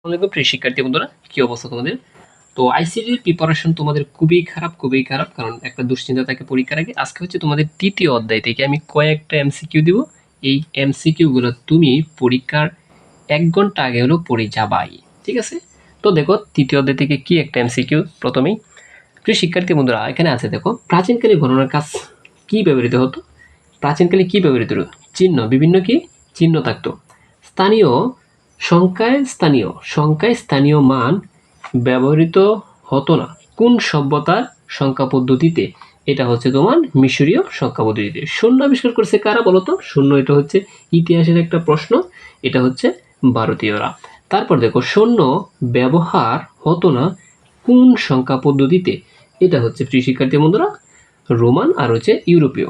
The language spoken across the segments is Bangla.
আসসালামাইকুম প্রিয় শিক্ষার্থী বন্ধুরা, কি অবস্থা তোমাদের? তো আইসিটির প্রিপারেশন তোমাদের খুবই খারাপ খুবই খারাপ, কারণ একটা দুশ্চিন্তা থাকে পরীক্ষার আগে। আজকে হচ্ছে তোমাদের তৃতীয় অধ্যায় থেকে আমি কয়েকটা এমসিকিউ দিব। এই এমসিকিউগুলো তুমি পরীক্ষার এক ঘণ্টা আগে হলেও পড়ে যাবাই, ঠিক আছে? তো দেখো, তৃতীয় অধ্যায় থেকে কি একটা এমসিকিউ প্রথমেই। প্রিয় শিক্ষার্থী বন্ধুরা, এখানে আছে দেখো, প্রাচীনকালে গণনার কাজ কি ব্যবহৃত হতো? প্রাচীনকালে কি ব্যবহৃত হতো? চিহ্ন, বিভিন্ন কি? চিহ্ন থাকতো। স্থানীয় সংখ্যায় স্থানীয় সংখ্যায় স্থানীয় মান ব্যবহৃত হতো না। কোন সভ্যতার সংখ্যা পদ্ধতিতে এটা হচ্ছে তোমার মিশরীয় সংখ্যা পদ্ধতিতে? শূন্য আবিষ্কার করছে কারা বলতো? শূন্য এটা হচ্ছে ইতিহাসের একটা প্রশ্ন, এটা হচ্ছে ভারতীয়রা। তারপর দেখো, শূন্য ব্যবহার হতো না কোন সংখ্যা পদ্ধতিতে? এটা হচ্ছে প্রিয় শিক্ষার্থী বন্ধুরা, রোমান আর হচ্ছে ইউরোপীয়।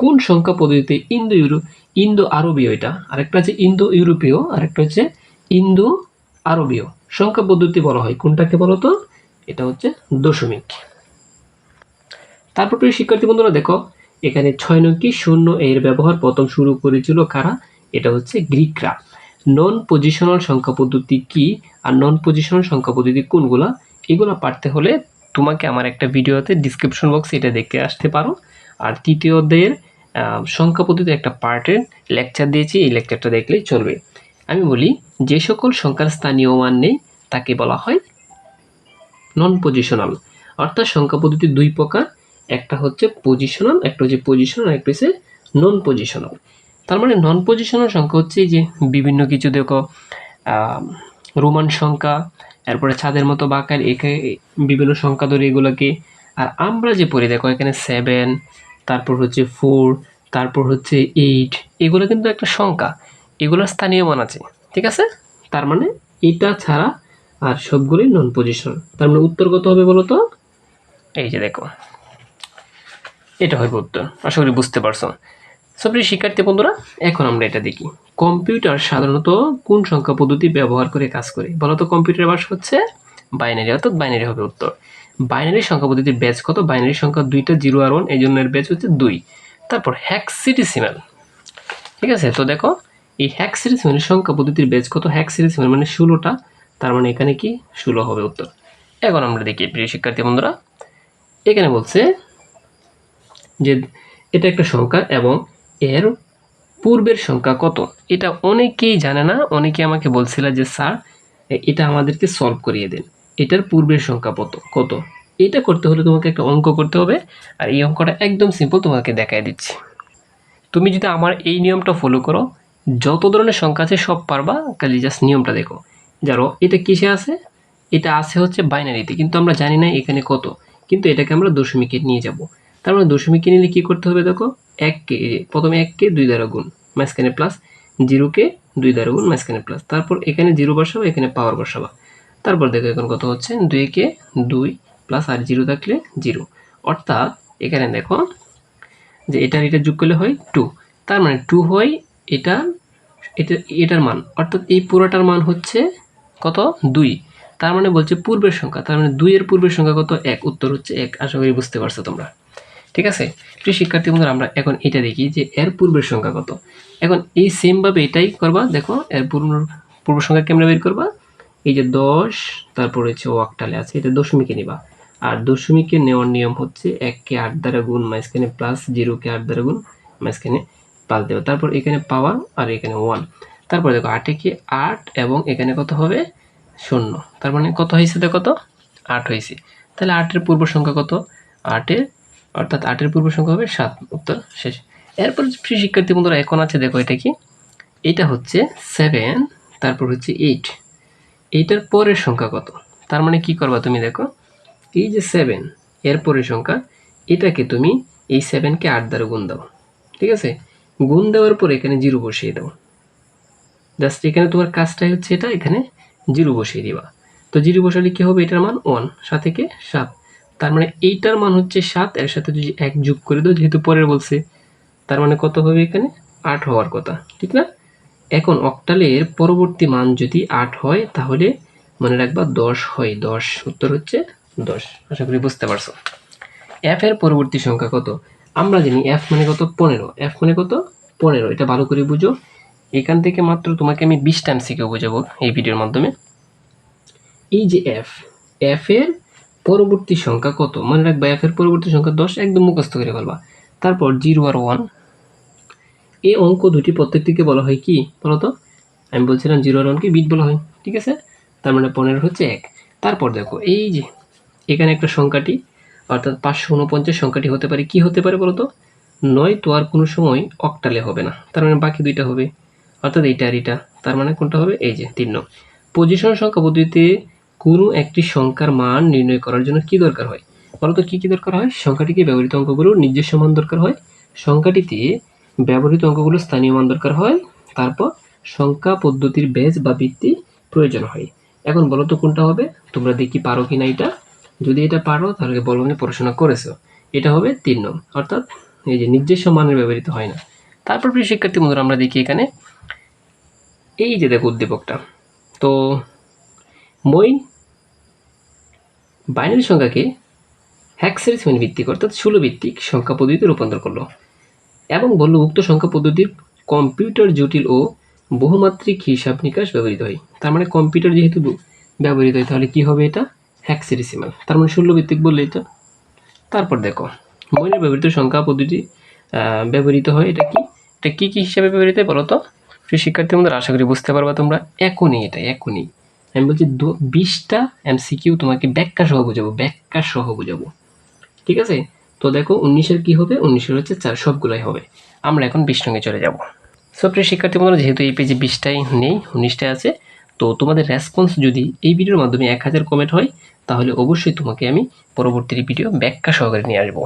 কোন সংখ্যা পদ্ধতিতে ইন্দো ইউরো ইন্দো আরবীয় এটা? আরেকটা হচ্ছে ইন্দো ইউরোপীয় আরেকটা হচ্ছে ইন্দো আরবীয় সংখ্যা পদ্ধতি বলা হয়। কোনটাকে বলো তো এটা হচ্ছে দশমিক। তারপর শিক্ষার্থী বন্ধুরা, দেখো, এখানে ছয় নঙ্কি শূন্য এর ব্যবহার প্রথম শুরু করেছিল কারা? এটা হচ্ছে গ্রিকরা। নন পজিশনাল সংখ্যা পদ্ধতি কি? আর নন পজিশনাল সংখ্যা পদ্ধতি কোনগুলা? এগুলো পারতে হলে তোমাকে আমার একটা ভিডিওতে ডিসক্রিপশন বক্সে এটা দেখে আসতে পারো। আর তৃতীয় অধ্যায়ের সংখ্যা পদ্ধতি একটা পার্টের লেকচার দিয়েছি, এই লেকচারটা দেখলেই চলবে। আমি বলি, যে সকল সংখ্যার স্থানীয় মান নেই, তাকে বলা হয় নন পজিশনাল অর্থাৎ সংখ্যা পদ্ধতি দুই প্রকার, একটা হচ্ছে পজিশনাল একটা হচ্ছে পজিশনাল একটা হচ্ছে নন পজিশনাল তার মানে নন পজিশনাল সংখ্যা হচ্ছে যে বিভিন্ন কিছু, দেখো রোমান সংখ্যা, এরপরে ছাদের মতো বাঁকার একে, বিভিন্ন সংখ্যা ধরে এগুলোকে, আর আমরা যে পড়ি, দেখো, এখানে সেভেন তারপর হচ্ছে ফোর তারপর হচ্ছে এইট এগুলো কিন্তু একটা সংখ্যা। এগুলোর স্থানীয় মান আছে, ঠিক আছে? তার মানে এটা ছাড়া আর সবগুলোই নন পজিশন তার মানে উত্তর কত হবে বলো তো এই যে দেখো, এটা হবে উত্তর, আশা করি বুঝতে পারছ। সবরি শিক্ষার্থী বন্ধুরা, এখন আমরা এটা দেখি। কম্পিউটার সাধারণত কোন সংখ্যা পদ্ধতি ব্যবহার করে কাজ করে? বলো তো কম্পিউটার ভাষা হচ্ছে বাইনারি, অর্থাৎ বাইনারি হবে উত্তর। বাইনারি সংখ্যা পদ্ধতির ব্যাচ কত? বাইনারি সংখ্যা দুইটা জিরো আর ওয়ান এই জন্য এর ব্যাচ হচ্ছে দুই। তারপর হ্যাক্সিডিসিমাল ঠিক আছে? তো দেখো, এই হ্যাক্সিডিসিমাল সংখ্যা পদ্ধতির ব্যাচ কত? হ্যাক্সিডিসিমাল মানে ষোলোটা। তার মানে এখানে কি? ষোলো হবে উত্তর। এখন আমরা দেখি, প্রিয় শিক্ষার্থী বন্ধুরা, এখানে বলছে যে এটা একটা সংখ্যা এবং এর পূর্বের সংখ্যা কত? এটা অনেকেই জানে না অনেকে আমাকে বলছিল যে, স্যার এটা আমাদেরকে সলভ করিয়ে দেন। এটার পূর্বের সংখ্যা কত? কত? এটা করতে হলে তোমাকে একটা অঙ্ক করতে হবে, আর এই অঙ্কটা একদম সিম্পল তোমাকে দেখাই দিচ্ছি। তুমি যদি আমার এই নিয়মটা ফলো করো, যত ধরনের সংখ্যা আছে সব পারবা, খালি জাস্ট নিয়মটা দেখো। যারো এটা কিসে আছে? এটা আছে হচ্ছে বাইনারিতে কিন্তু আমরা জানি না এখানে কত। কিন্তু এটাকে আমরা দশমিকে নিয়ে যাব। তার মানে দশমিকে নিলে কি করতে হবে দেখো? এককে, প্রথমে এককে দুই দ্বারা গুণ, মাঝখানে প্লাস জিরোকে দুই দ্বারা গুণ, মাঝখানে প্লাস তারপর এখানে জিরো বসাবো এখানে পাওয়ার বসাবা। তারপর দেখো এখন কত হচ্ছে? দুই কে দুই প্লাস আর জিরো থাকলে জিরো। অর্থাৎ এখানে দেখো যে এটার এটা যোগ করলে হয় টু তার মানে টু হয় এটা এটা, এটার মান। অর্থাৎ এই পুরোটার মান হচ্ছে কত? দুই। তার মানে বলছে পূর্বের সংখ্যা। তার মানে দুইয়ের পূর্বের সংখ্যা কত? এক। উত্তর হচ্ছে এক। আশা করি বুঝতে পারছ তোমরা। ঠিক আছে? প্রিয় শিক্ষার্থী বন্ধুরা, আমরা এখন এটা দেখি যে এর পূর্বের সংখ্যা কত। এখন এই সেমভাবে এটাই করবা। দেখো, এর পূর্ব পূর্ব সংখ্যা কেমনে বের করবা। এই যে দশ, তারপর হচ্ছে ওয়াকটালে আছে, এটা দশমিকে নিবা। আর দশমিকে নেওয়ার নিয়ম হচ্ছে এককে আট দ্বারা গুণ মাঝখানে প্লাস জিরোকে আট দ্বারা গুণ মাঝখানে পাল দেবে। তারপর এখানে পাওয়ার আর এখানে ওয়ান তারপর দেখো আটে কি আট এবং এখানে কত হবে? শূন্য। তার মানে কত হয়েছে দেখো তো? আট হয়েছে। তাহলে আটের পূর্ব সংখ্যা কত? আটের অর্থাৎ আটের পূর্ব সংখ্যা হবে সাত। উত্তর শেষ। এরপর প্রিয় শিক্ষার্থী বন্ধুরা, এখন আছে দেখো এটা কি? এটা হচ্ছে সেভেন তারপর হচ্ছে এইট এইটার পরের সংখ্যা কত? তার মানে কি করবা তুমি দেখো, এই যে সেভেন এর পরের সংখ্যা, এটাকে তুমি এই সেভেনকে আট দ্বারা গুণ দাও, ঠিক আছে? গুণ দেওয়ার পর এখানে জিরো বসিয়ে দাও। জাস্ট এখানে তোমার কাজটাই হচ্ছে এটা, এখানে জিরো বসিয়ে দিবা। তো জিরো বসালে কি হবে? এটার মান ওয়ান সাত থেকে সাত। তার মানে এইটার মান হচ্ছে সাত, এর সাথে যদি এক যোগ করে দাও, যেহেতু পরের বলছে, তার মানে কত হবে এখানে? আট হওয়ার কথা, ঠিক না? এখন অক্টালের পরবর্তী মান যদি আট হয়, তাহলে মনে রাখবা দশ হয়। দশ উত্তর হচ্ছে দশ। আশা করি বুঝতে পারছ। এফ এর পরবর্তী সংখ্যা কত? আমরা জানি এফ মানে কত? পনেরো। এফ মানে কত? পনেরো। এটা ভালো করে বুঝো। এখান থেকে মাত্র তোমাকে আমি বিশ টাইম শিখে বোঝাবো এই ভিডিওর মাধ্যমে। এই যে এফ এফ এর পরবর্তী সংখ্যা কত? মনে রাখবা এফ এর পরবর্তী সংখ্যা দশ, একদম মুখস্থ করে ফেলবা। তারপর জিরো আর ওয়ান এই অঙ্ক দুটি প্রত্যেকটিকে বলা হয় কি? বলতো আমি বলছিলাম জিরো আর বিট বলা হয়, ঠিক আছে? তার মানে পনেরো হচ্ছে এক। তারপর দেখো, এই যে এখানে একটা সংখ্যাটি, অর্থাৎ পাঁচশো উনপঞ্চাশ সংখ্যাটি হতে পারে, কি হতে পারে বলতো নয় তো আর কোনো সময় অক্টালে হবে না, তার মানে বাকি দুইটা হবে। অর্থাৎ এইটা আর এটা তার মানে কোনটা হবে? এই যে তিন নং। পজিশন সংখ্যা পদ্ধতিতে কোনো একটি সংখ্যার মান নির্ণয় করার জন্য কি দরকার হয়? বলতো কি কি দরকার হয়? সংখ্যাটিকে ব্যবহৃত অঙ্কগুলোর নিজস্ব মান দরকার হয়। সংখ্যাটিতে ব্যবহৃত অঙ্কগুলো স্থানীয় মান দরকার হয়, তারপর সংখ্যা, পদ্ধতির বেজ বা ভিত্তি প্রয়োজন হয়। এখন বলো তো কোনটা হবে? তোমরা দেখি পারো কি না এটা? যদি এটা পারো, তাহলে বলো আমি পড়াশোনা করেছ। এটা হবে তিন নং। অর্থাৎ এই যে নিজস্ব মানের ব্যবহৃত হয় না। তারপর প্রিয় শিক্ষার্থী বন্ধুরা, আমরা দেখি এখানে। এই যে দেখো উদ্দীপকটা। তো মইন বাইনারি সংখ্যাকে হ্যাক্সের হ্যাক্সাডেসিমাল ভিত্তিক অর্থাৎ ষোলো ভিত্তিক সংখ্যা পদ্ধতিতে রূপান্তর করল। এবং বলল উক্ত সংখ্যা পদ্ধতির কম্পিউটার জটিল ও বহুমাত্রিক হিসাব নিকাশ ব্যবহৃত হয়। তার মানে কম্পিউটার যেহেতু ব্যবহৃত হয়, তাহলে কি হবে এটা? হ্যাক্সাডেসিমাল তার মানে ষোলো ভিত্তিক বললে এটা? তারপর দেখো মইনের ব্যবহৃত সংখ্যা পদ্ধতি ব্যবহৃত হয় এটা কি? এটা কি কি হিসাবে ব্যবহৃত হয় বলো তো প্রিয় শিক্ষার্থী আমাদের আশা করি বুঝতে পারবা তোমরা। এখনই এটা, এখনই। আমি বলছি দু- বিশটা এমসিকিউ তোমাকে ব্যাখ্যা সহ বুঝাবো ব্যাখ্যা সহ বুঝাবো। ঠিক আছে? তো দেখো উনিশের কি হবে? উনিশের হচ্ছে চার, সবগুলোই হবে। আমরা এখন বিশ রঙে চলে যাব। সবচেয়ে শিক্ষার্থী বন্ধুরা, যেহেতু এই পেজে বিশটাই নেই উনিশটাই আছে, তো তোমাদের রেসপন্স যদি এই ভিডিওর মাধ্যমে এক হাজার কমেন্ট হয়, তাহলে অবশ্যই তোমাকে আমি পরবর্তী ভিডিও ব্যাখ্যা সহকারে নিয়ে আসব।